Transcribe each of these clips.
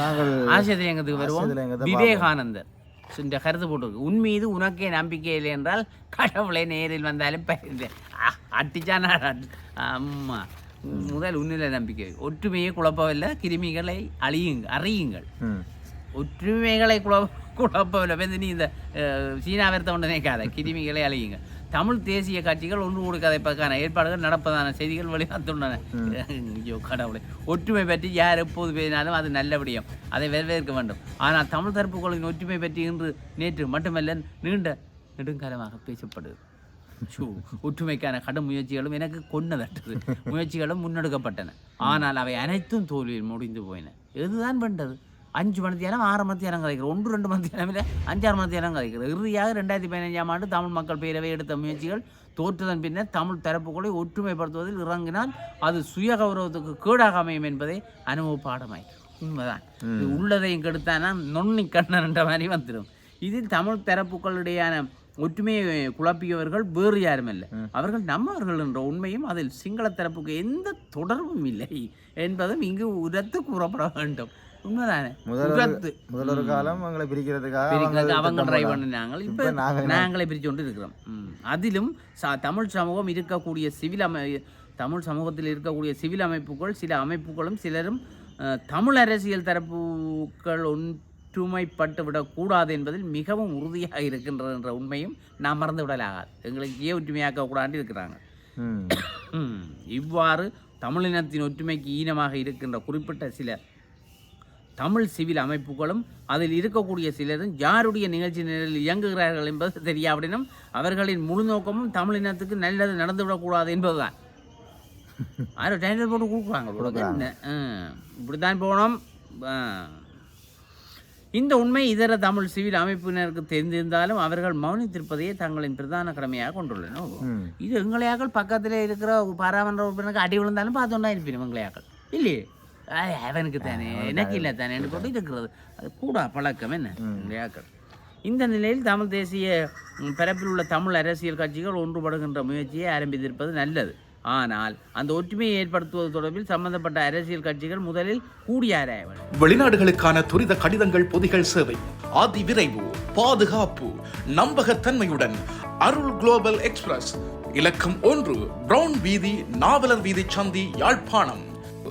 நாங்கள் ஆசிரியங்கத்துக்கு வருவோம்? ஆசிரியலிங்கத்தை விவேகானந்தர். இந்த கருத்து போட்டிருக்கு. உன் மீது உனக்கே நம்பிக்கை இல்லை என்றால் கடவுளை நேரில் வந்தாலும் அட்டிச்சானா அம்மா. முதல் உன்னில நம்பிக்கை. ஒற்றுமையை குழப்பவில்லை. கிருமிகளை அழியுங்க அறியுங்கள். ஒற்றுமைகளை குழ குழப்பவில்லை. நீ இந்த சீனா வருத்த ஒன்று நினைக்காத கிருமிகளை அழியுங்க தமிழ் தேசிய கட்சிகள் ஒன்று கொடுக்கதைப்பதற்கான ஏற்பாடுகள் நடப்பதான செய்திகள் வெளிவந்துள்ளன. ஐயோ கடவுளை. ஒற்றுமை பற்றி யார் எப்போது பேசினாலும் அது நல்ல விடயம். அதை வரவேற்க வேண்டும். ஆனால் தமிழ் தரப்புகளின் ஒற்றுமை பற்றி இன்று நேற்று மட்டுமல்ல நீண்ட நெடுங்காலமாக பேசப்படுது ஒற்றுமைக்கான கடும் முயற்சிகளும் எனக்கு கொண்டு தட்டது முயற்சிகளும் முன்னெடுக்கப்பட்டன. ஆனால் அவை அனைத்தும் தோல்வியில் முடிந்து போயின. எதுதான் பண்ணது அஞ்சு மணித்தியாலம் ஆறு மணித்தியாலம் கலைக்கிறது ஒன்று ரெண்டு மணித்தியாலம் இல்லை அஞ்சாறு மணித்தியாலம் கலைக்கிறது இறுதியாக ரெண்டாயிரத்தி பதினஞ்சாம் ஆண்டு தமிழ் மக்கள் பேரவை எடுத்த முயற்சிகள் தோற்றதன் பின்னர் தமிழ் தரப்புகளை ஒற்றுமைப்படுத்துவதில் இறங்கினால் அது சுய கௌரவத்துக்கு கேடாக அமையும் என்பதே அனுபவ பாடமாயிற்று உண்மைதான். இது உள்ளதையும் கெடுத்தானா நொண்ணி கண்ணன் என்ற மாதிரி வந்துடும் இதில் தமிழ் தரப்புகளிடையான ஒற்றுமையை குழப்பியவர்கள் வேறு யாரும் இல்லை. அவர்கள் நம்மவர்கள் என்ற உண்மையும் அதில் சிங்கள தரப்புக்கு எந்த தொடர்பும் இல்லை என்பதும் இங்கு உரத்து கூறப்பட வேண்டும். உண்மைதானே? முதல் ஒரு காலம் எங்களை பிரிக்கிறதுக்காக பிரிக்கிறது அவங்க ட்ரை. பண்ணினாங்க இப்போ இப்ப நாங்க நாங்களே பிரித்து கொண்டு இருக்கிறோம். அதிலும் தமிழ் சமூகம் இருக்கக்கூடிய சிவில் அமை தமிழ் சமூகத்தில் இருக்கக்கூடிய சிவில் அமைப்புகள் சில அமைப்புகளும் சிலரும் தமிழ் அரசியல் தரப்புகள் ஒற்றுமைப்பட்டு விடக்கூடாது என்பதில் மிகவும் உறுதியாக இருக்கின்றது என்ற உண்மையும் நாம் மறந்து விடலாகாது எங்களுக்கு ஏன் ஒற்றுமையாக்க கூடாது இருக்கிறாங்க. இவ்வாறு தமிழினத்தின் ஒற்றுமைக்கு ஈனமாக இருக்கின்ற குறிப்பிட்ட சில தமிழ் சிவில் அமைப்புகளும் அதில் இருக்கக்கூடிய சிலரும் யாருடைய நிகழ்ச்சி நிலையில் இயங்குகிறார்கள் என்பது தெரியாவிடனும் அவர்களின் முழு நோக்கமும் தமிழினத்துக்கு நல்லது நடந்துவிடக்கூடாது என்பதுதான். யாரும் டேண்டர் போட்டு கொடுக்குறாங்க. இப்படித்தான் போனோம். இந்த உண்மை இதர தமிழ் சிவில் அமைப்பினருக்கு தெரிந்திருந்தாலும் அவர்கள் மௌனித்திருப்பதையே தங்களின் பிரதான கடமையாக கொண்டுள்ளனர். இது எங்களையாக்கள் பக்கத்தில் இருக்கிற பாராமன்ற உறுப்பினருக்கு அடி விழுந்தாலும் பார்த்துட்டா இருப்பீங்க எங்களையாக்கள். இல்லையே? அவனுக்கு தானே எனக்கு இல்லை தானே போட்டு இருக்கிறது. அது கூட பழக்கம் என்ன? எங்களையாக்கள் இந்த நிலையில் தமிழ் தேசிய பரப்பில் உள்ள தமிழ் அரசியல் கட்சிகள் ஒன்றுபடுகின்ற முயற்சியை ஆரம்பித்திருப்பது நல்லது. ஆனால் அந்த ஒற்றுமையை ஏற்படுத்துவது தொடர்பில் சம்பந்தப்பட்ட அரசியல் கட்சிகள் முதலில் கூடி ஆராய வேண்டும். வெளிநாடுகளுக்கான துரித கடிதங்கள் பொதிகள் சேவை. அதி விரைவு பாதுகாப்பு நம்பகத்தன்மையுடன் அருள் குளோபல் எக்ஸ்பிரஸ். இலக்கம் ஒன்று பிரவுன் வீதி நாவலர் வீதி சந்தி யாழ்ப்பாணம்.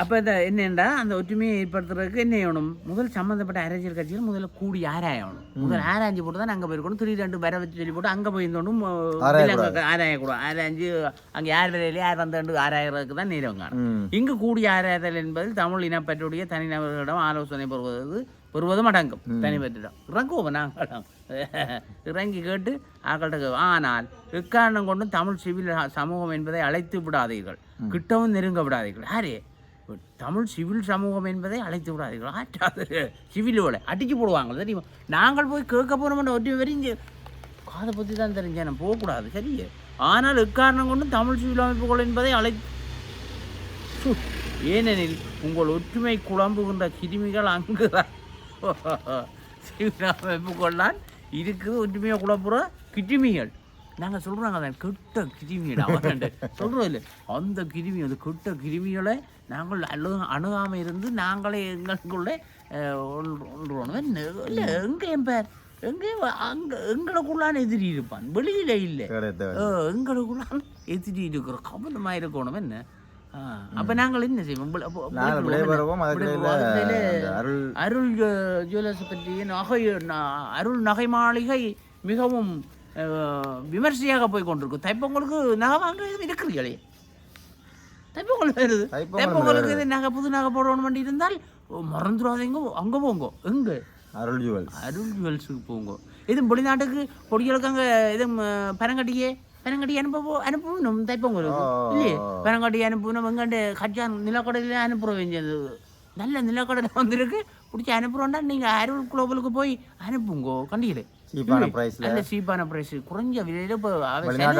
அப்போ இந்த என்னென்றா அந்த ஒற்றுமையை ஏற்படுத்துறதுக்கு என்ன செய்யணும் முதல் சம்மந்தப்பட்ட அரசியல் கட்சிகள் முதல்ல கூடி ஆராயணும் முதல் ஆராய்ஞ்சு போட்டு தான் அங்கே போயிருக்கணும். திடீர் ரெண்டு வர வச்சு சொல்லி போட்டு அங்கே போயிருந்தோம் ஆராயக்கூடாது. ஆராய்ஞ்சு அங்கே யார் வரையிலே யார் வந்தாண்டு ஆராயறதுக்கு தான் நேரம் காணும். இங்கு கூடி ஆராய்தல் என்பதில் தமிழ் இனப்பற்றுடைய தனிநபர்களிடம் ஆலோசனை பெறுவது பெறுவதும் அடங்கும். தனிப்பற்றிடம். இறங்குவோம் நாங்களும். இறங்கி கேட்டு ஆக்கள்கிட்ட ஆனால் எக்காரணம் கொண்டும் தமிழ் சிவில் சமூகம் என்பதை அழைத்து விடாதீர்கள். கிட்டவும் நெருங்க விடாதீர்கள். யாரே? தமிழ் சிவில் சமூகம் என்பதை அழைத்து விடாதீர்கள். ஆற்றாது சிவிலோட அடிச்சு போடுவாங்க தெரியுமா? நாங்கள் போய் கேட்க போனோம்னா ஒற்றுமை வரைஞ்சு காதை பற்றி தான் தெரிஞ்சேன் நம்ம போகக்கூடாது சரியே? ஆனால் எக்காரணம் கொண்டும் தமிழ் சிவில் அமைப்புகள் என்பதை அழை ஏனெனில் உங்கள் ஒற்றுமை குழம்புகின்ற கிருமிகள் அங்குதான் சிவில் அமைப்புகள்லாம் இருக்குது ஒற்றுமையை குழம்புற கிருமிகள். நாங்கள் சொல்கிறாங்க கெட்ட கிருமிகள். அவன் சொல்கிறோம் இல்லை அந்த கிருமி அந்த கெட்ட கிருமிகளை நாங்கள் அழு அணுகாமல் இருந்து நாங்களே எங்களுக்குள்ளே ஒன்றுவோம் இல்லை எங்கே என் பேர் எங்கே அங்கே எங்களுக்குள்ளான எதிரி இருப்பான். வெளியில் இல்லை. எங்களுக்குள்ளான எதிரி இருக்கிற கவனமாக இருக்கணும் என்ன? அப்ப நாங்கள் என்ன செய்வோம்? அருள். ஜுவல்லர்ஸ் பற்றி நகை அருள் நகை மாளிகை மிகவும் விமர்சையாக போய் கொண்டிருக்கும். தைப்பொங்கலுக்கு நகை வாங்க இருக்கிறீங்களே தைப்பொங்கல் வருது. தைப்பொங்கல் தைப்பொங்கலுக்கு இது நகை புது நகை போடணும் வேண்டி இருந்தால் மறந்துடாதீங்க அங்கே போங்க. எங்க? அருள் ஜுவல்ஸ். அருள் ஜுவல்ஸுக்கு போங்க. இது வெளிநாட்டுக்கு பொடிகளுக்கு அங்கே இது ம, பனங்கட்டியே பனங்கட்டி அனுப்ப போ- அனுப்பணும் தைப்பொங்கலுக்கு. இல்லையே? பனங்கட்டி அனுப்பணும் எங்கண்டு கச்சான் நிலக்கடையில் அனுப்புற வேண்டியது. நல்ல நிலக்கடையில் வந்திருக்கு பிடிச்சி அனுப்புறோம்டா நீங்கள் அருள் குளோபலுக்கு போய் அனுப்புங்கோ கண்டியில். சீப்பான பிரைஸ்ல நல்ல சீப்பான பிரைஸ் குறைஞ்ச விலையில இப்போ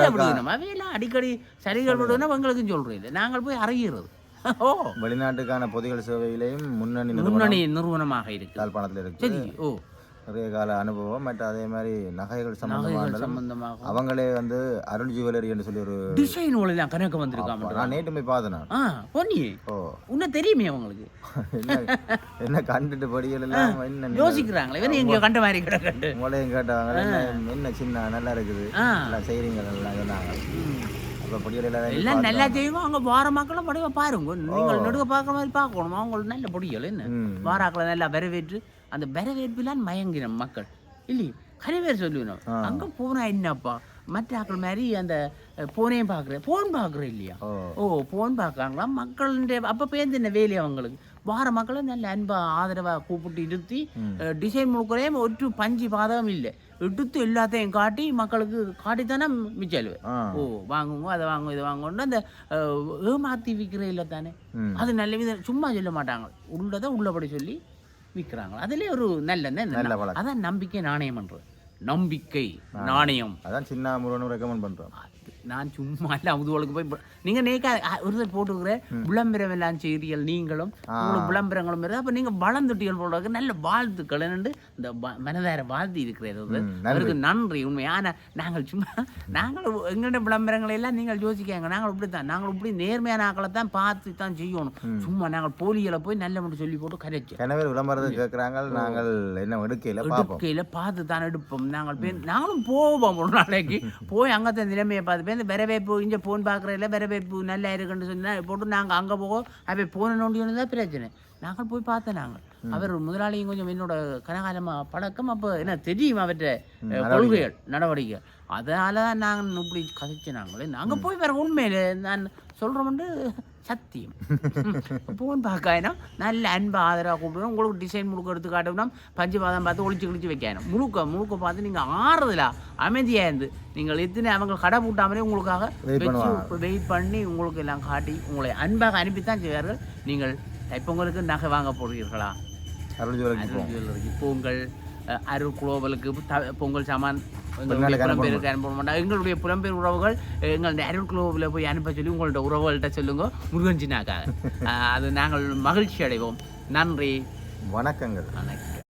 இருக்கா? விடுக்கணும் அவையெல்லாம் அடிக்கடி சரிகள் விடுவோம்னா எங்களுக்கும் இல்லை நாங்கள் போய் அறிகிறது ஓ. வெளிநாட்டுக்கான பொதிகள் சேவையிலையும் முன்னணி முன்னணி நிறுவனமாக இருக்கு. யாழ்ப்பாணத்தில் இருக்கு. சரி ஓ. நிறைய கால அனுபவம் மற்ற அதே மாதிரி நகைகள் சம்பந்தமான சம்பந்தமாக. அவங்களே வந்து அருள் ஜுவல்லரி என்று சொல்லி ஒரு டிசைன் எல்லாம் கணக்கு வந்திருக்காம நான் நேற்று போய் பார்த்தேன்? ஆ பொன்னி. ஓ. உன்ன தெரியுமே அவங்களுக்கு என்ன என்ன கண்டுட்டு படிகள் எல்லாம் என்ன யோசிக்கிறாங்களே இவன் எங்க கண்ட மாதிரி கிடக்கண்டு உங்களையும் கேட்டாங்க என்ன சின்ன நல்லா இருக்குது. நல்லா செய்றீங்க நல்லா சொன்னாங்க அப்போ படிகள் எல்லாம் நல்லா செய்யும் அங்க வார மக்களும் படிவ பாருங்க. நீங்கள் நடுக்க பார்க்குற மாதிரி பார்க்கணும்? அவங்களுக்கு நல்ல பொடிகள் என்ன. வாராக்களை நல்லா வரவேற்று அந்த வரவேற்பிலான் மயங்கினம் மக்கள். இல்லையே? கரை பேர் சொல்லுவேன் அங்க போனா என்னப்பா? மற்ற ஆக்கள் மாதிரி அந்த போனையும் பார்க்குறேன் போன் பார்க்குறேன் இல்லையா? ஓ. ஓ போன் பார்க்குறாங்களா மக்களுடைய அப்போ பேருந்து என்ன வேலையை அவங்களுக்கு? வார மக்களை நல்ல அன்பா ஆதரவாக கூப்பிட்டு இருத்தி டிசைன் முழுக்கிறேன் ஒரு பஞ்சு பாதகம் இல்லை. எடுத்து எல்லாத்தையும் காட்டி மக்களுக்கு காட்டித்தானே மிச்சல் ஓ வாங்குங்க அதை வாங்குங்க இதை வாங்கன்னு அந்த ஏமாத்தி விற்கிற இல்லை தானே. அது நல்ல விதம் சும்மா சொல்ல மாட்டாங்க. உள்ளதை உள்ளபடி சொல்லி விற்கிறாங்க. அதுலேயே ஒரு நல்ல. அதான் நம்பிக்கை நாணயம் பண்றது. நம்பிக்கை நாணயம். அதான் சின்ன முருகனும் ரெக்கமெண்ட் பண்றோம். அது நான் சும்மா இல்லை அமுதுவளுக்கு போய் நீங்க நேக்கா ஒருத்தர் போட்டுக்கிற விளம்பரம் எல்லாம் செய்திகள் நீங்களும் உங்களுக்கு விளம்பரங்களும் வருது அப்ப நீங்க வளர்ந்துட்டீர்கள் போடுறதுக்கு நல்ல வாழ்த்துக்கள். என்னண்டு இந்த மனதார வாழ்த்தி இருக்கிறது. அவருக்கு நன்றி. உண்மை. ஆனா நாங்கள் சும்மா நாங்கள் எங்கள்ட விளம்பரங்களை எல்லாம் நீங்கள் யோசிக்காங்க. நாங்கள் இப்படித்தான் நாங்கள் இப்படி நேர்மையான ஆக்களை தான் பார்த்து தான் செய்யணும். சும்மா நாங்கள் போலிகளை போய் நல்ல மட்டும் சொல்லி போட்டு கரைச்சு. கிணவர் விளம்பரத்தை கேட்குறாங்க நாங்கள் என்ன எடுக்கையில் எடுக்கையில் பார்த்து தான் எடுப்போம். நாங்கள் போய் நாங்களும் போவோம் ஒரு நாளைக்கு. போய் அங்கத்த நிலைமையை பார்த்து போய் இந்த வரவேற்பு இங்கே ஃபோன் பார்க்குறதில்ல வரவேற்பு நல்லா இருக்குன்னு சொன்னா போட்டு நாங்கள் அங்கே போவோம். அவை போன நோண்டி தான் பிரச்சனை. நாங்கள் போய் பார்த்தோம் நாங்கள் அவர் முதலாளியும் கொஞ்சம் என்னோட கனகாலமாக பழக்கம் அப்போ என்ன தெரியும் அவற்றை கொள்கைகள் நடவடிக்கைகள். அதனால தான் நாங்கள் இப்படி கதைச்சு நாங்களே நாங்கள் போய் வேற உண்மையில நான் சொல்கிறோம்ட்டு சத்தியம். போன் பார்க்காயினம் நல்ல அன்பு ஆதரவாக கூப்பிடணும் உங்களுக்கு டிசைன் முழுக்க எடுத்து காட்டணும் பஞ்சு பாதம் பார்த்து ஒளிச்சு கிழிச்சு வைக்கணும் முழுக்க முழுக்க பார்த்து நீங்கள் ஆறுதலா அமைதியாக இருந்து நீங்கள் எத்தனை அவங்க கடை பூட்டாமலே உங்களுக்காக வச்சு வெயிட் பண்ணி உங்களுக்கு எல்லாம் காட்டி உங்களை அன்பாக அனுப்பித்தான் செய்வார்கள். நீங்கள் தைப்பொங்கலுக்கு நகை வாங்க போகிறீர்களா அருள் ஜுவல்லரிக்கு பொங்கல் அருள் குளோபலுக்கு பொங்கல் சாமான் புலம்பெயருக்கு அனுப்ப மாட்டாங்க எங்களுடைய புலம்பெயர் உறவுகள் எங்களுடைய அருள் குளோபில் போய் அனுப்ப சொல்லி உங்களோட உறவுகள்கிட்ட சொல்லுங்க. முருகன் சின்னாக்காக அஹ், அது நாங்கள் மகிழ்ச்சி அடைவோம். நன்றி. வணக்கங்கள். வணக்கம்.